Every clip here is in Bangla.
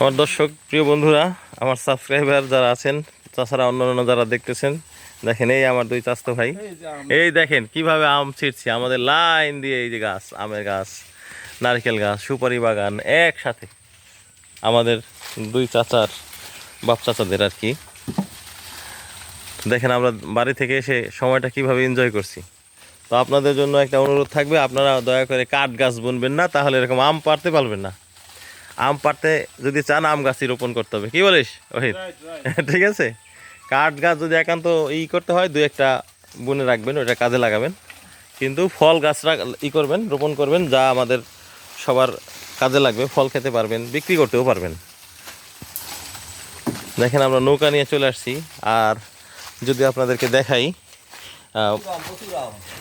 আমার দর্শক প্রিয় বন্ধুরা আমার সাবস্ক্রাইবার যারা আছেন তাছাড়া অন্য অন্য যারা দেখতেছেন দেখেন এই আমার দুই চাস্তো ভাই। এই এই দেখেন কীভাবে আম ছিটছি আমাদের লাইন দিয়ে এই যে গাছ আমের গাছ নারকেল গাছ সুপারি বাগান একসাথে। আমাদের দুই চাচার বাপ চাচাদের আর কি। দেখেন আমরা বাড়ি থেকে এসে সময়টা কীভাবে এনজয় করছি। তো আপনাদের জন্য একটা অনুরোধ থাকবে আপনারা দয়া করে কাঠ গাছ বুনবেন না তাহলে এরকম আম পারতে পারবেন না। আম পারতে যদি চান আম গাছই রোপণ করতে হবে। কি বলিস ওহিত? ঠিক আছে? কাঠ গাছ যদি একান্ত ই করতে হয় দু একটা বুনে রাখবেন ওটা কাজে লাগাবেন। কিন্তু ফল গাছরা ই করবেন রোপণ করবেন যা আমাদের সবার কাজে লাগবে। ফল খেতে পারবেন বিক্রি করতেও পারবেন। দেখেন আমরা নৌকা নিয়ে চলে আসছি। আর যদি আপনাদেরকে দেখাই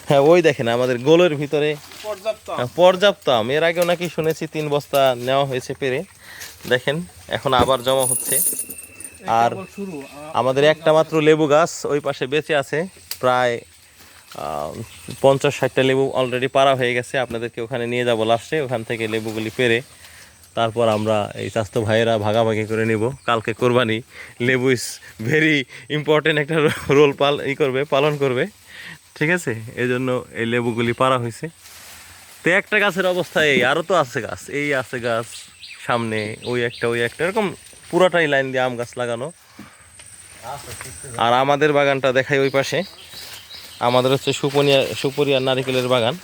হ্যাঁ ওই দেখেন আমাদের গোলের ভিতরে পর্যাপ্ত আম। হ্যাঁ, পর্যাপ্ত আম। এর আগেও নাকি শুনেছি তিন বস্তা নেওয়া হয়েছে পেরে। দেখেন এখন আবার জমা হচ্ছে। আর আমাদের একটা মাত্র লেবু গাছ ওই পাশে বেঁচে আছে। প্রায় পঞ্চাশ ষাটটা লেবু অলরেডি পারা হয়ে গেছে। আপনাদেরকে ওখানে নিয়ে যাব লাস্টে। ওখান থেকে লেবুগুলি পেরে তারপর আমরা এই স্বাস্থ্য ভাইয়েরা ভাগাভাগি করে নিব। কালকে কোরবানি, লেবু ইজ ভেরি ইম্পর্টেন্ট একটা রোল পাল, ই করবে, পালন করবে। ঠিক আছে? এই জন্য এই লেবুগুলি পারা হয়েছে। তো একটা গাছের অবস্থা এই আরও তো আছে গাছ। এই আছে গাছ, সামনে ওই একটা ওই একটা। এরকম পুরাটাই লাইন দিয়ে আম গাছ লাগানো। আর আমাদের বাগানটা দেখাই ওই পাশে। আমাদের হচ্ছে সুপনিয়া সুপরিয়া নারিকেলের বাগান।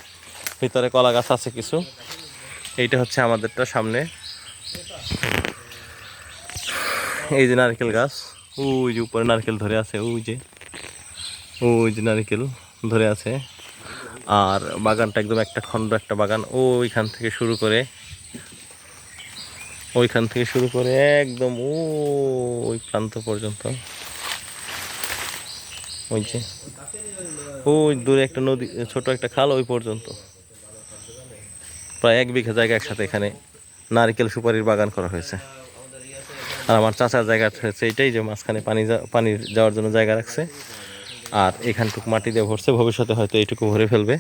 ভিতরে কলা গাছ আছে কিছু। এইটা হচ্ছে আমাদেরটা সামনে। এই যে নারকেল গাছ। ওই যে উপরে নারকেল ধরে আছে, ওই যে। ওই যে নারকেল ধরে আছে। আর বাগানটা একদম একটা খণ্ড একটা বাগান, ওইখান থেকে শুরু করে, ওইখান থেকে শুরু করে একদম ওই প্রান্ত পর্যন্ত। ওই যে, ওই দূরে একটা নদী, ছোট একটা খাল ওই পর্যন্ত। প্রায় এক বিঘা জায়গা একসাথে এখানে নারকেল সুপারির বাগান করা হয়েছে। আর আমার চাচার জায়গা হচ্ছে এটাই যে মাঝখানে পানি পানি যাওয়ার জন্য জায়গা রাখছে। আর এখানটুক মাটি দিয়ে ভরছে, ভবিষ্যতে হয়তো এইটুকু ভরে ফেলবে।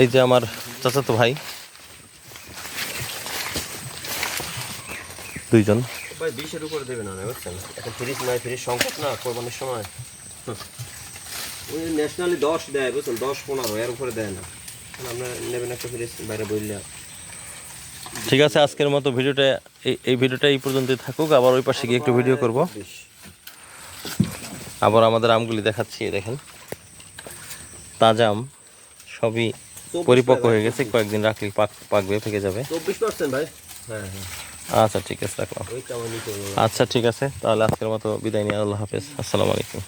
এই যে আমার চাচাতো ভাই দুইজন। ভাই বিশের উপরে দেবে না বুঝছেন? এখন ফ্রিজ নাই ফ্রিজ সংকট না কোরবানির সময়। ওই ন্যাশনালি দশ দেয় বুঝছেন? দশ পনেরো এর উপরে দেয় না। নেবেন একটা ফ্রিজ বাইরে বললে ঠিক আছে আজকের মতো ভিডিওটা এই ভিডিওটা এই পর্যন্তই থাকুক। আবার ওই পাশে গিয়ে একটু ভিডিও করব। আবার আমাদের আমগুলি দেখাচ্ছি দেখেন। তাজা আম সবই পরিপক্ক হয়ে গেছে। কয়েকদিন রাখলে পাক পাকবে পেকে যাবে। চব্বিশ পার্সেন্ট ভাই। হ্যাঁ হ্যাঁ। আচ্ছা ঠিক আছে, রাখলাম। আচ্ছা ঠিক আছে, তাহলে আজকের মতো বিদায় নিয়ে আল্লাহ হাফেজ। আসসালামু আলাইকুম।